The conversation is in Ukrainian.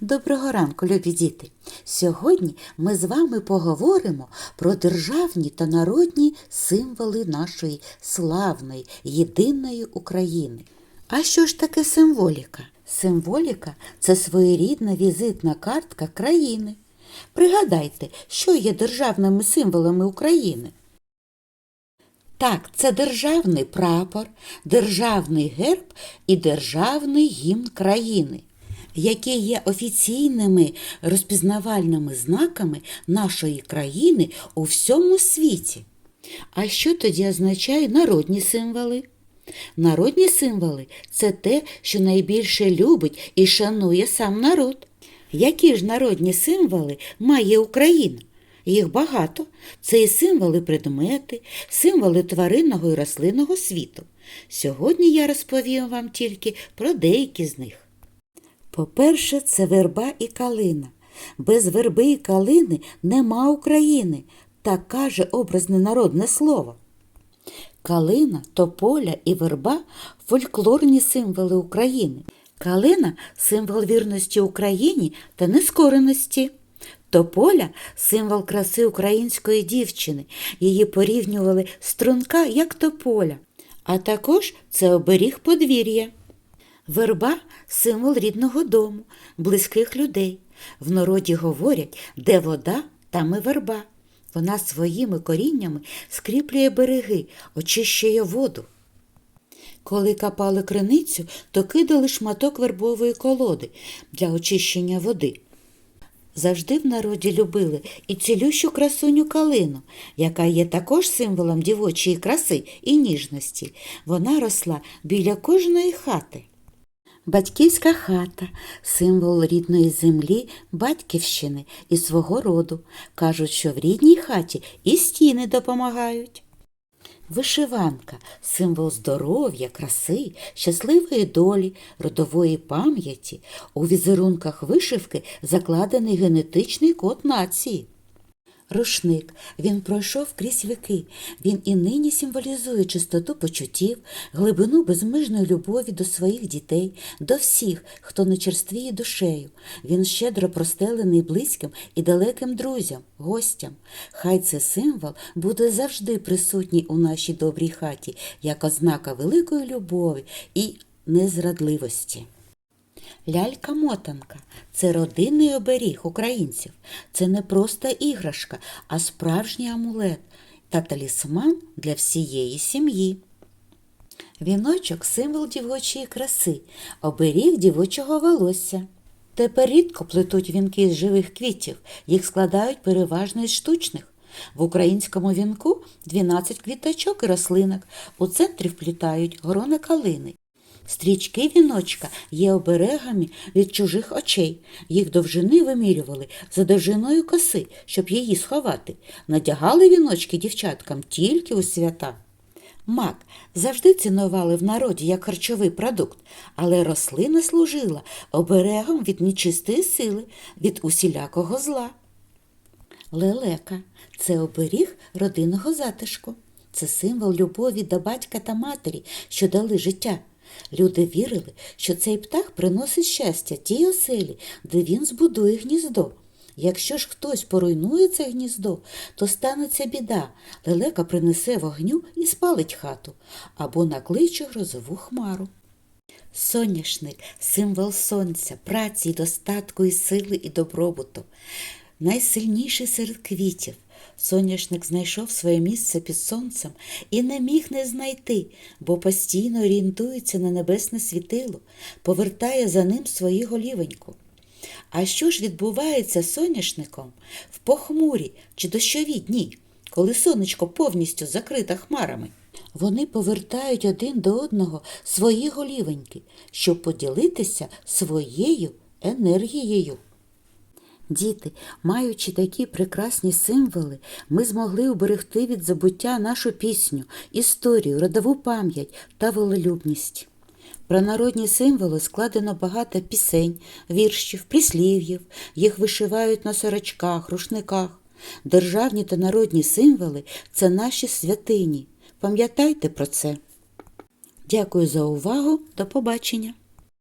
Доброго ранку, любі діти! Сьогодні ми з вами поговоримо про державні та народні символи нашої славної, єдиної України. А що ж таке символіка? Символіка це своєрідна візитна картка країни. Пригадайте, що є державними символами України. Так, це державний прапор, державний герб і державний гімн країни, які є офіційними розпізнавальними знаками нашої країни у всьому світі. А що тоді означає народні символи? Народні символи це те, що найбільше любить і шанує сам народ. Які ж народні символи має Україна? Їх багато. Це і символи предмети, символи тваринного і рослинного світу. Сьогодні я розповім вам тільки про деякі з них. По-перше, це верба і калина. Без верби і калини нема України, так каже образне народне слово. Калина, тополя і верба фольклорні символи України. Калина символ вірності Україні та нескореності. Тополя символ краси української дівчини. Її порівнювали струнка, як тополя. А також це оберіг подвір'я. Верба символ рідного дому, близьких людей. В народі говорять, де вода, там і верба. Вона своїми коріннями скріплює береги, очищує воду. Коли капали криницю, то кидали шматок вербової колоди для очищення води. Завжди в народі любили і цілющу красуню калину, яка є також символом дівочої краси і ніжності. Вона росла біля кожної хати. Батьківська хата символ рідної землі, батьківщини і свого роду. Кажуть, що в рідній хаті і стіни допомагають. Вишиванка символ здоров'я, краси, щасливої долі, родової пам'яті. У візерунках вишивки закладений генетичний код нації. Рушник він пройшов крізь віки. Він і нині символізує чистоту почуттів, глибину безмежної любові до своїх дітей, до всіх, хто не черствіє душею. Він щедро простелений близьким і далеким друзям, гостям. Хай цей символ буде завжди присутній у нашій добрій хаті, як ознака великої любові і незрадливості. Лялька-мотанка це родинний оберіг українців. Це не просто іграшка, а справжній амулет та талісман для всієї сім'ї. Віночок символ дівочої краси, оберіг дівочого волосся. Тепер рідко плетуть вінки з живих квітів, їх складають переважно із штучних. В українському вінку 12 квіточок і рослинок. У центрі вплітають грона калини. Стрічки віночка є оберегами від чужих очей. Їх довжини вимірювали за довжиною коси, щоб її сховати. Надягали віночки дівчаткам тільки у свята. Мак завжди цінували в народі як харчовий продукт, але рослина служила оберегом від нечистої сили, від усілякого зла. Лелека це оберіг родинного затишку. Це символ любові до батька та матері, що дали життя. Люди вірили, що цей птах приносить щастя тій оселі, де він збудує гніздо. Якщо ж хтось поруйнує це гніздо, то станеться біда. Лелека принесе вогню і спалить хату або накличе грозову хмару. Соняшник символ сонця, праці, достатку, і сили і добробуту. Найсильніший серед квітів. Соняшник знайшов своє місце під сонцем і не міг не знайти, бо постійно орієнтується на небесне світило, повертає за ним свою голівеньку. А що ж відбувається з соняшником в похмурі чи дощові дні, коли сонечко повністю закрите хмарами? Вони повертають один до одного свої голівеньки, щоб поділитися своєю енергією. Діти, маючи такі прекрасні символи, ми змогли уберегти від забуття нашу пісню, історію, родову пам'ять та волелюбність. Про народні символи складено багато пісень, віршів, прислів'їв, їх вишивають на сорочках, рушниках. Державні та народні символи це наші святині. Пам'ятайте про це. Дякую за увагу. До побачення!